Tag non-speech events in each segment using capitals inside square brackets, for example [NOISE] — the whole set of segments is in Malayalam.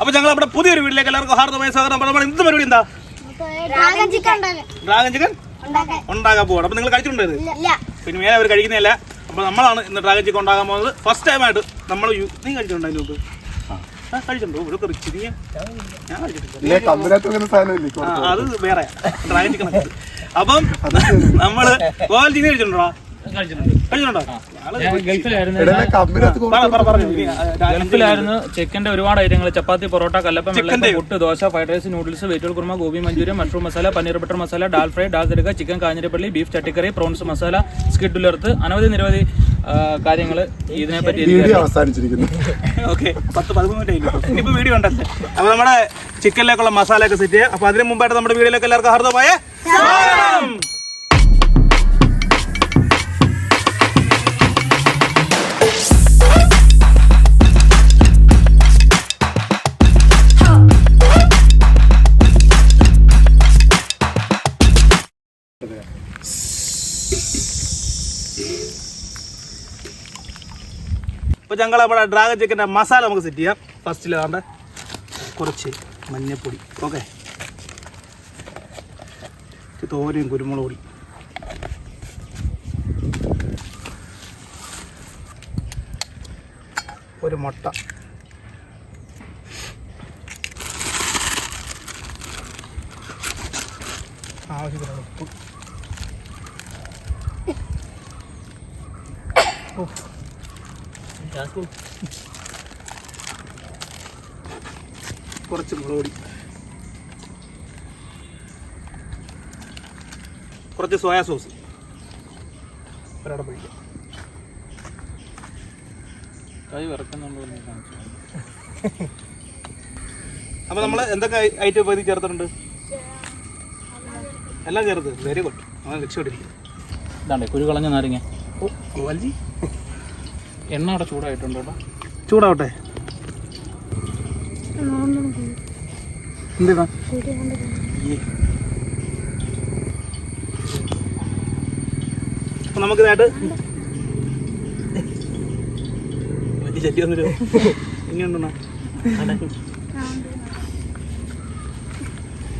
അപ്പൊ ഞങ്ങൾ നമ്മുടെ പുതിയൊരു വീട്ടിലേക്ക് എല്ലാവർക്കും ഹാർദമായ സ്വാഗതം. അപ്പോൾ നമ്മുടെ ഇന്നത്തെ പരിപാടി എന്താ? ഡ്രാഗൺ ചിക്കൻ ഉണ്ടാകാൻ പോകണം ഉണ്ടാക്കാൻ. പോവാണ്. അപ്പൊ നിങ്ങൾ കഴിച്ചിട്ടുണ്ടായിരുന്നു ഇല്ല. പിന്നെ മേലെ അവർ കഴിക്കുന്നില്ല. അപ്പൊ നമ്മളാണ് ഇന്ന് ഡ്രാഗൺ ചിക്കൻ ഉണ്ടാകാൻ പോകുന്നത്. ഫസ്റ്റ് ടൈം ആയിട്ട് നമ്മൾ നീ കഴിച്ചിട്ടുണ്ടായിരുന്നു കഴിച്ചിട്ടുണ്ടോ ഇവിടെ ഞാൻ കഴിച്ചിട്ടില്ല അത് വേറെ. ഡ്രാഗൺ ചിക്കൻ ഒക്കെ. അപ്പം നമ്മൾ ഗോവൽ ചിക്കൻ കഴിച്ചിട്ടുണ്ടോ ഗൾഫിലായിരുന്നു. ചിക്കന്റെ ഒരുപാട് ഐറ്റങ്ങൾ chapati parotta kallappam puttu dosa fried rice noodles vegetable kurma gobi Manchurian mushroom masala paneer butter masala dal fry dal തിരക്ക chicken Kanjirappally beef ചട്ടിക്കറി പ്രോൺസ് മസാല സ്കിഡുലർത്ത് അനവധി നിരവധി കാര്യങ്ങൾ ഇതിനെപ്പറ്റി പറ്റി വീഡിയോ അവസാനിച്ചിരിക്കുന്നു. ഓക്കെ പത്ത് പതിമൂന്ന് ഇപ്പൊ വീഡിയോ ഉണ്ടല്ലേ? അപ്പൊ നമ്മുടെ ചിക്കനിലേക്കുള്ള മസാല ഒക്കെ സെറ്റ് ചെയ്യാം അപ്പൊ അതിന് മുമ്പായിട്ട് നമ്മുടെ വീഡിയോയിലേക്ക് എല്ലാവർക്കും ഹർദ്ദമായ സ്വാഗതം. അപ്പോൾ ഞങ്ങൾ നമ്മുടെ ഡ്രാഗൺ ചിക്കന്റെ മസാല നമുക്ക് സെറ്റ് ചെയ്യാം. ഫസ്റ്റിൽ വേണ്ട കുറച്ച് മഞ്ഞപ്പൊടി. ഓക്കെ തോരയും കുരുമുളക് പൊടി ഒരു മുട്ട. ആവശ്യത്തിനുള്ള ഉപ്പ്. കുറച്ച് മുളക് കുറച്ച് സോയാ സോസ്. ഒരാടെ പിടിക്കാം. കൈ വിറക്കുന്നുണ്ടോ അപ്പൊ നമ്മൾ എന്തൊക്കെ ഐറ്റം ഇപ്പോൾ ഇതിൽ ചേർത്തിട്ടുണ്ട്? എല്ലാം ചേർത്ത്. വെരി ഗുഡ് അങ്ങനെ രക്ഷപ്പെട്ടിരിക്കും ഇതാണ്ടേ കുരു കളഞ്ഞ നാരങ്ങ. ഓ ഗോവൽജി എണ്ണ അവിടെ ചൂടായിട്ടുണ്ടോ കേട്ടോ. ചൂടാവട്ടെ. എന്തിനാ നമുക്ക് നമുക്കിതായിട്ട് വലിയ ചട്ടി വന്നിട്ട് ഇങ്ങനെയുണ്ടെന്നാ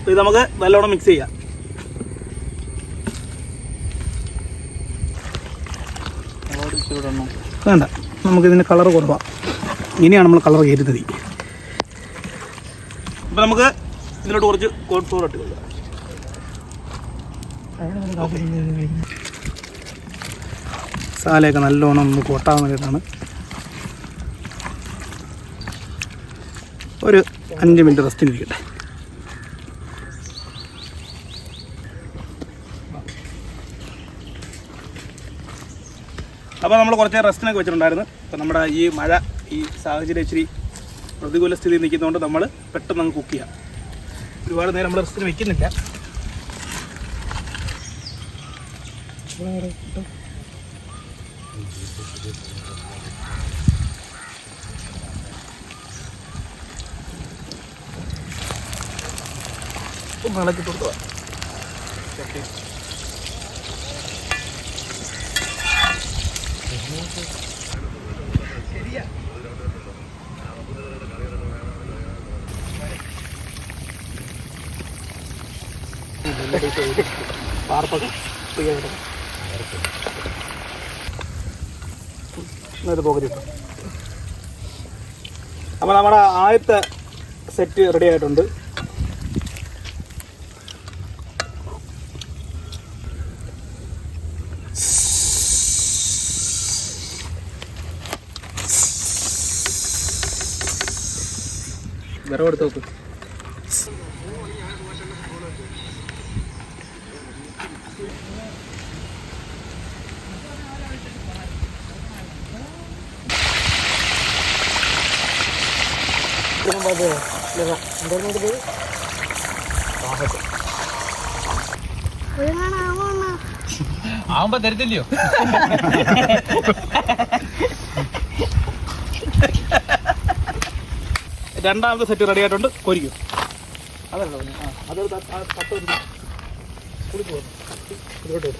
ഇത് നമുക്ക് നല്ലോണം മിക്സ് ചെയ്യാം. ചൂടെണ്ണ വേണ്ട. നമുക്കിതിന് കളർ കുറവാണ് ഇനിയാണ് നമ്മൾ കളർ കയറ്റുന്നത്. അപ്പം നമുക്ക് ഇതിലോട്ട് കുറച്ച് കോട്ട് ഫ്ലോർ ഇട്ട് കൊടുക്കാം. മസാലയൊക്കെ നല്ലോണം ഒന്ന് കൊട്ടാൻ വേണ്ടിയിട്ടാണ്. ഒരു അഞ്ച് മിനിറ്റ് റെസ്റ്റ് ഇരിക്കട്ടെ. അപ്പോൾ നമ്മൾ കുറച്ച് റെസ്റ്റിനൊക്കെ വെച്ചിട്ടുണ്ടായിരുന്നു. അപ്പോൾ നമ്മുടെ ഈ മഴ ഈ സാഹചര്യം ഇച്ചിരി പ്രതികൂല സ്ഥിതി നിൽക്കുന്നതുകൊണ്ട് നമ്മൾ പെട്ടെന്ന് അങ്ങ് കുക്ക് ചെയ്യാം. ഒരുപാട് നേരം നമ്മൾ റെസ്റ്റിന് വെക്കുന്നില്ല. ഇളക്കി കൊടുത്തു? പാർപ്പൊക്കെ പോകരുത് അപ്പോൾ നമ്മുടെ ആദ്യത്തെ സെറ്റ് റെഡി ആയിട്ടുണ്ട്. വിറവ് എടുത്ത് നോക്ക്? ആവുമ്പോ തരത്തില്ലയോ [LAUGHS] രണ്ടാമത്തെ സെറ്റ് റെഡി ആയിട്ടുണ്ട്. കൊരിക്കും അതല്ല ആ അതൊരു തട്ട് പോകുന്നു ഇതിലോട്ട്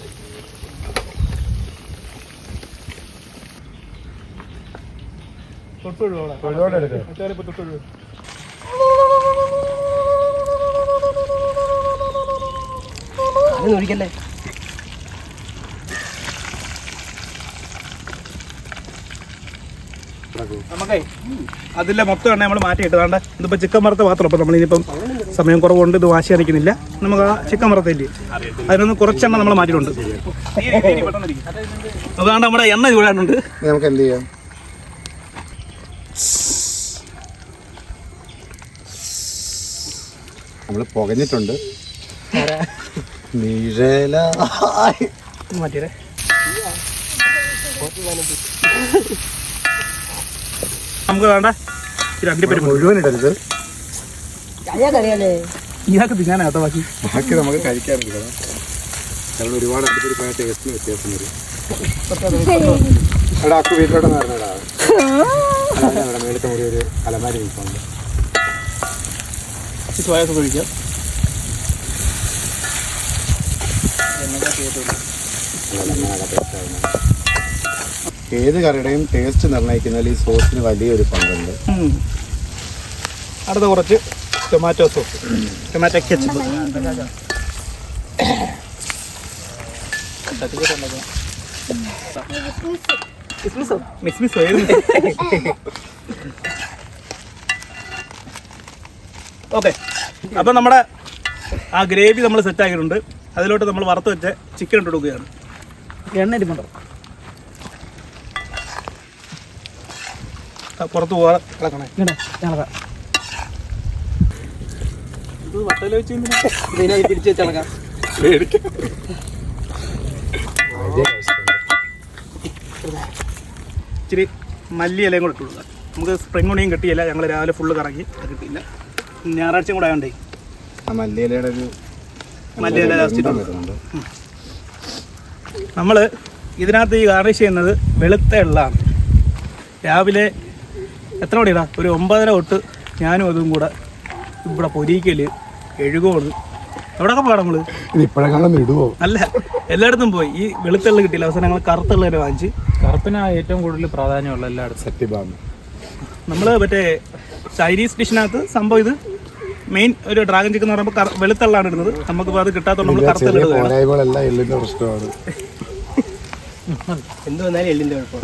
നമുക്കേ അതിലെ മൊത്തം എണ്ണ നമ്മൾ മാറ്റിയിട്ട് വേണ്ട. ഇതിപ്പോൾ ചിക്കൻ വറുത്ത മാത്രം അപ്പോൾ നമ്മളിനിപ്പം സമയം കുറവുണ്ട് ഇത് വാശി അടിക്കുന്നില്ല നമുക്ക് ആ ചിക്കൻ വറുത്തില്ലേ അതിനൊന്ന് കുറച്ചെണ്ണ നമ്മൾ മാറ്റിയിട്ടുണ്ട്. അതുകൊണ്ട് നമ്മുടെ എണ്ണ ചൂടാനുണ്ട്. നമുക്ക് എന്ത് ചെയ്യാം? നമ്മൾ പുകഞ്ഞിട്ടുണ്ട്. നിഴല മാറ്റിയേ നമുക്ക് വേണ്ട. ഈ രണ്ട് പേര് മുഴുവൻ ഇടരുത് ഇയാൾക്ക് തിന്നാനാട്ടോ ബാക്കി. ബാക്കി നമുക്ക് കഴിക്കാറുണ്ട് ഞങ്ങൾ ഒരുപാട് അടുത്തൊരു പോയ ടേസ്റ്റിന് വ്യത്യാസം വരും. [LAUGHS] എടാ അക്കു വീട്ടിലോട്ട് നടന്നടാ. അവിടെ മേലത്തെ മുറി ഒരു അലമാരി സോയാസ് ഏത് കറിയുടെയും ടേസ്റ്റ് നിർണയിക്കുന്നതിൽ ഈ സോസിന് വലിയൊരു പങ്കുണ്ട്. അടുത്ത കുറച്ച് ടൊമാറ്റോ സോസ് ടൊമാറ്റോ കെച്ചപ്പ് മിസ് മിസ് ഓക്കെ അപ്പം നമ്മുടെ ആ ഗ്രേവി നമ്മൾ സെറ്റ് ആക്കിയിട്ടുണ്ട്. അതിലോട്ട് നമ്മൾ വറുത്ത് വെച്ച ചിക്കൻ ഇട്ട് കൊടുക്കുകയാണ്. എണ്ണ ഇരിപ്പുണ്ടോ പുറത്ത് പോവാ വട്ടയിൽ വെച്ച് തിരിച്ചു വെച്ചളക്കാം ഇച്ചിരി മല്ലി ഇലയും കൂടെ ഇട്ടുള്ളൂ നമുക്ക് സ്പ്രിംഗ് ഉണിയും കിട്ടിയില്ല ഞങ്ങൾ രാവിലെ ഫുള്ള് കറങ്ങി കിട്ടിയില്ല. ഞായറാഴ്ച കൂടെ ആയതുകൊണ്ടേ ആ മല്ലിയിലയുടെ ഒരു മല്ലിയില ലാസ്റ്റ്. നമ്മൾ ഇതിനകത്ത് ഈ ഗാർണിഷ് ചെയ്യുന്നത് വെളുത്ത എള്ളാണ്. രാവിലെ എത്ര മണിയാ ഒരു ഒമ്പതര തൊട്ട് ഞാനും അതും കൂടെ ഇവിടെ പൊരിക്കൽ എഴുകോണ്. എവിടെയൊക്കെ പോകണം നമ്മൾ? ഇത് ഇപ്പോഴെങ്കിലും ഇടുവോ അല്ല എല്ലായിടത്തും പോയി. ഈ വെളുത്തുള്ള കിട്ടിയില്ല. അവസാനം ഞങ്ങൾ കറുത്തുള്ള വാങ്ങിച്ച്. കറുപ്പിനാ ഏറ്റവും കൂടുതൽ പ്രാധാന്യമുള്ള എല്ലായിടത്തും. സത്യഭാമി. നമ്മൾ മറ്റേ ചൈനീസ് ഡിഷിനകത്ത് സംഭവം ഇത്. മെയിൻ ഒരു ഡ്രാഗൺ ചിക്കൻ എന്ന് പറയുമ്പോൾ വെളുത്തള്ളാണ് ഇടുന്നത്. നമുക്കിപ്പോൾ അത് കിട്ടാത്തതുകൊണ്ട് നമ്മൾ കറുത്തുള്ള എല്ലിന്റെ പ്രശ്നമാണ്. എന്ത് വന്നാലും എല്ലിന്റെ കുഴപ്പം.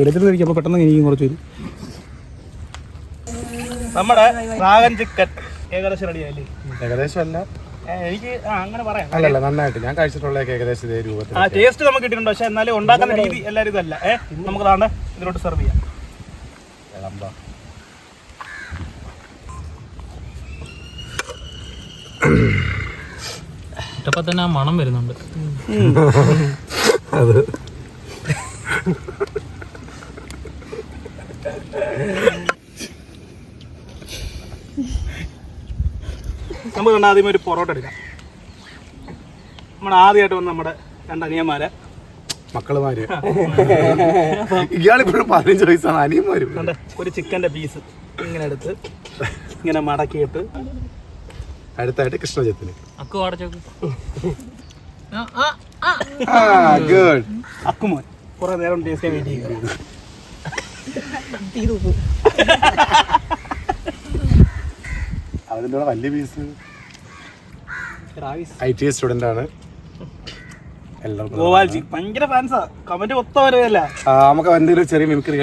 എടുത്തിട്ടിരിക്കുമ്പോൾ പെട്ടെന്ന് എനിക്ക് കുറച്ച് വരും നമ്മുടെ ഡ്രാഗൺ ചിക്കൻ ഏകദേശം റെഡിയായില്ലേ ഏകദേശം അല്ല. എനിക്ക് അങ്ങനെ പറയാം. അല്ലല്ല നന്നായിട്ട്. ഞാൻ കഴിച്ചിട്ടുള്ള ഏകദേശം ഇതേ രൂപത്തിൽ ആ ടേസ്റ്റ് നമുക്ക് കിട്ടിയിട്ടുണ്ട് പക്ഷെ എന്നാലും ഉണ്ടാക്കുന്ന രീതി എല്ലാവരും ഇതല്ല. ഏഹ് നമുക്ക് താണ്ട് ഇതിലോട്ട് സെർവ് ചെയ്യാം. ഇട്ടപ്പോ തന്നെ ആ മണം വരുന്നുണ്ട്. അത്. നമുക്ക് കണ്ട ആദ്യമേ ഒരു പൊറോട്ട എടുക്കാം. നമ്മൾ ആദ്യമായിട്ട് വന്ന നമ്മുടെ രണ്ട് അനിയന്മാരെ. മക്കളുമാര്. ഇയാളിപ്പോഴും പതിനഞ്ച് വയസ്സാണ് അനിയന്മാരും. കണ്ട്? ഒരു ചിക്കന്റെ പീസ് ഇങ്ങനെ എടുത്ത് ഇങ്ങനെ മടക്കിയിട്ട് അടുത്തായിട്ട് കൃഷ്ണജത്തിന്. ഗുഡ് അക്കുമോൻ കുറേ നേരം ടേസ്റ്റ് വെയിറ്റ് അതിന്റെ വലിയ പീസ് ഐ ടി സ്റ്റുഡന്റ് ആണ്. ഗോപാൽജി ഭയങ്കര ഫാൻസാ കമന്റ് മൊത്തം വരുമല്ല നമുക്ക് എന്തെങ്കിലും ചെറിയ മിമിക്രി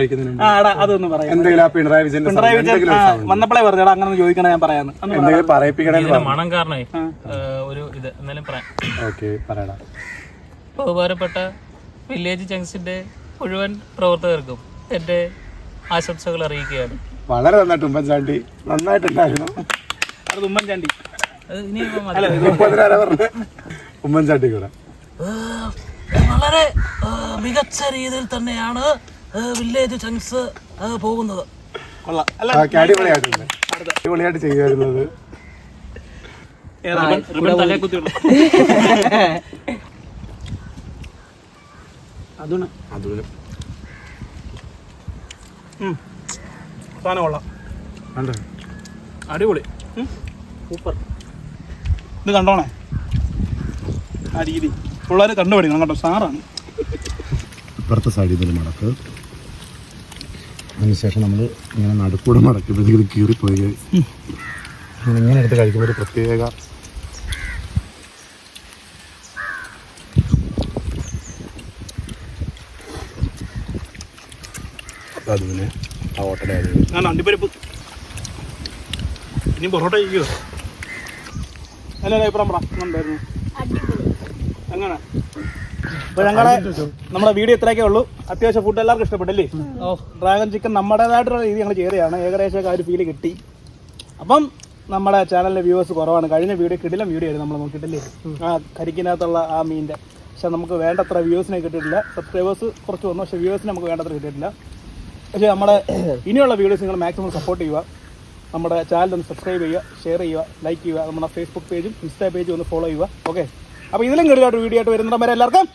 ആടാ അതൊന്നും പറയാം. എന്തെങ്കിലും ആ പിണറായി വിജയൻ പിണറായി വിജയൻ വന്നപ്പോഴേ അങ്ങനെ ഒന്ന് ചോദിക്കണേ ഞാൻ പറയാന്ന്. എന്തെങ്കിലും പറയിപ്പിക്കണേ മണം കാരണേ ഒരു ഇത് എന്നാലും പറയാം. ഓക്കെ പറയടാ. ബഹുമാനപ്പെട്ട വില്ലേജ് ജംഗ്സിന്റെ മുഴുവൻ പ്രവർത്തകർക്കും എന്റെ ആശംസകൾ അറിയിക്കുകയാണ്. വളരെ നന്നായിട്ട് ഉമ്മൻചാണ്ടി നന്നായിട്ടുണ്ടായിരുന്നു. അത് ഉമ്മൻചാണ്ടി. അത് ഇനി ഇപ്പം മതി. അല്ല ഇത് മുപ്പതിനായിരം ഉമ്മൻചാണ്ടി കൂടെ. വളരെ മികച്ച രീതിയിൽ തന്നെയാണ് വില്ലേജ് ചങ്സ് ആ, പോകുന്നത്. കൊള്ളാം. അല്ല അടിപൊളിയായിട്ടുണ്ട് അടിപൊളിയായിട്ട് അടിപൊളി. സൂപ്പർ. ഇത് കണ്ടോണേ? ആ രീതി. പിള്ളേർ കണ്ടുപിടിക്കണം കേട്ടോ സാറാണ്. ഇപ്പുറത്തെ സൈഡിൽ നിന്ന് മടക്ക്. അതിനുശേഷം നമ്മൾ ഇങ്ങനെ നടുക്കൂടെ മടക്കുമ്പോഴത്തേക്ക് ഇത് കീറിപ്പോയി. ഇങ്ങനെ എടുത്ത് കഴിക്കുമ്പോൾ ഒരു പ്രത്യേക അതുപോലെ ആ ഓട്ടയുടെ ഞാൻ അണ്ടിപ്പരിപ്പ്. ഇനി പൊറോട്ട കഴിക്കുമോ അല്ല അഭിപ്രായം പറ. ഉണ്ടായിരുന്നു അങ്ങനെ അപ്പോൾ ഞങ്ങളുടെ നമ്മുടെ വീഡിയോ ഇത്രയൊക്കെ ഉള്ളൂ. അത്യാവശ്യം ഫുഡ് എല്ലാവർക്കും ഇഷ്ടപ്പെട്ടല്ലേ? ഡ്രാഗൺ ചിക്കൻ നമ്മുടേതായിട്ടുള്ള രീതി ഞങ്ങൾ ചെയ്തതാണ്. ഏകദേശം ആ ഒരു ഫീൽ കിട്ടി. അപ്പം നമ്മുടെ ചാനലിലെ വ്യൂവേഴ്സ് കുറവാണ്. കഴിഞ്ഞ വീഡിയോ കിടിലം വീഡിയോ ആയിരുന്നു നമ്മൾ നോക്കിയിട്ടില്ലേ? ആ കരിക്കിനകത്തുള്ള ആ മീനിന്റെ പക്ഷെ നമുക്ക് വേണ്ടത്ര വ്യൂവേഴ്സിനെ കിട്ടിയിട്ടില്ല. സബ്സ്ക്രൈബേഴ്സ് കുറച്ച് വന്നു. പക്ഷേ വ്യൂവേഴ്സിനെ നമുക്ക് വേണ്ടത്ര കിട്ടിയിട്ടില്ല. പക്ഷേ നമ്മുടെ ഇനിയുള്ള വീഡിയോസ് നിങ്ങൾ മാക്സിമം സപ്പോർട്ട് ചെയ്യുക. നമ്മുടെ ചാനൽ ഒന്ന് സബ്സ്ക്രൈബ് ചെയ്യുക ഷെയർ ചെയ്യുക ലൈക്ക് ചെയ്യുക. നമ്മുടെ ഫേസ്ബുക്ക് പേജും ഇൻസ്റ്റാ പേജും ഒന്ന് ഫോളോ ചെയ്യുക. ഓക്കെ അപ്പോൾ ഇതിലും കിടിലായിട്ട് വീഡിയോ ആയിട്ട് വരുന്നിടം വരെ എല്ലാവർക്കും.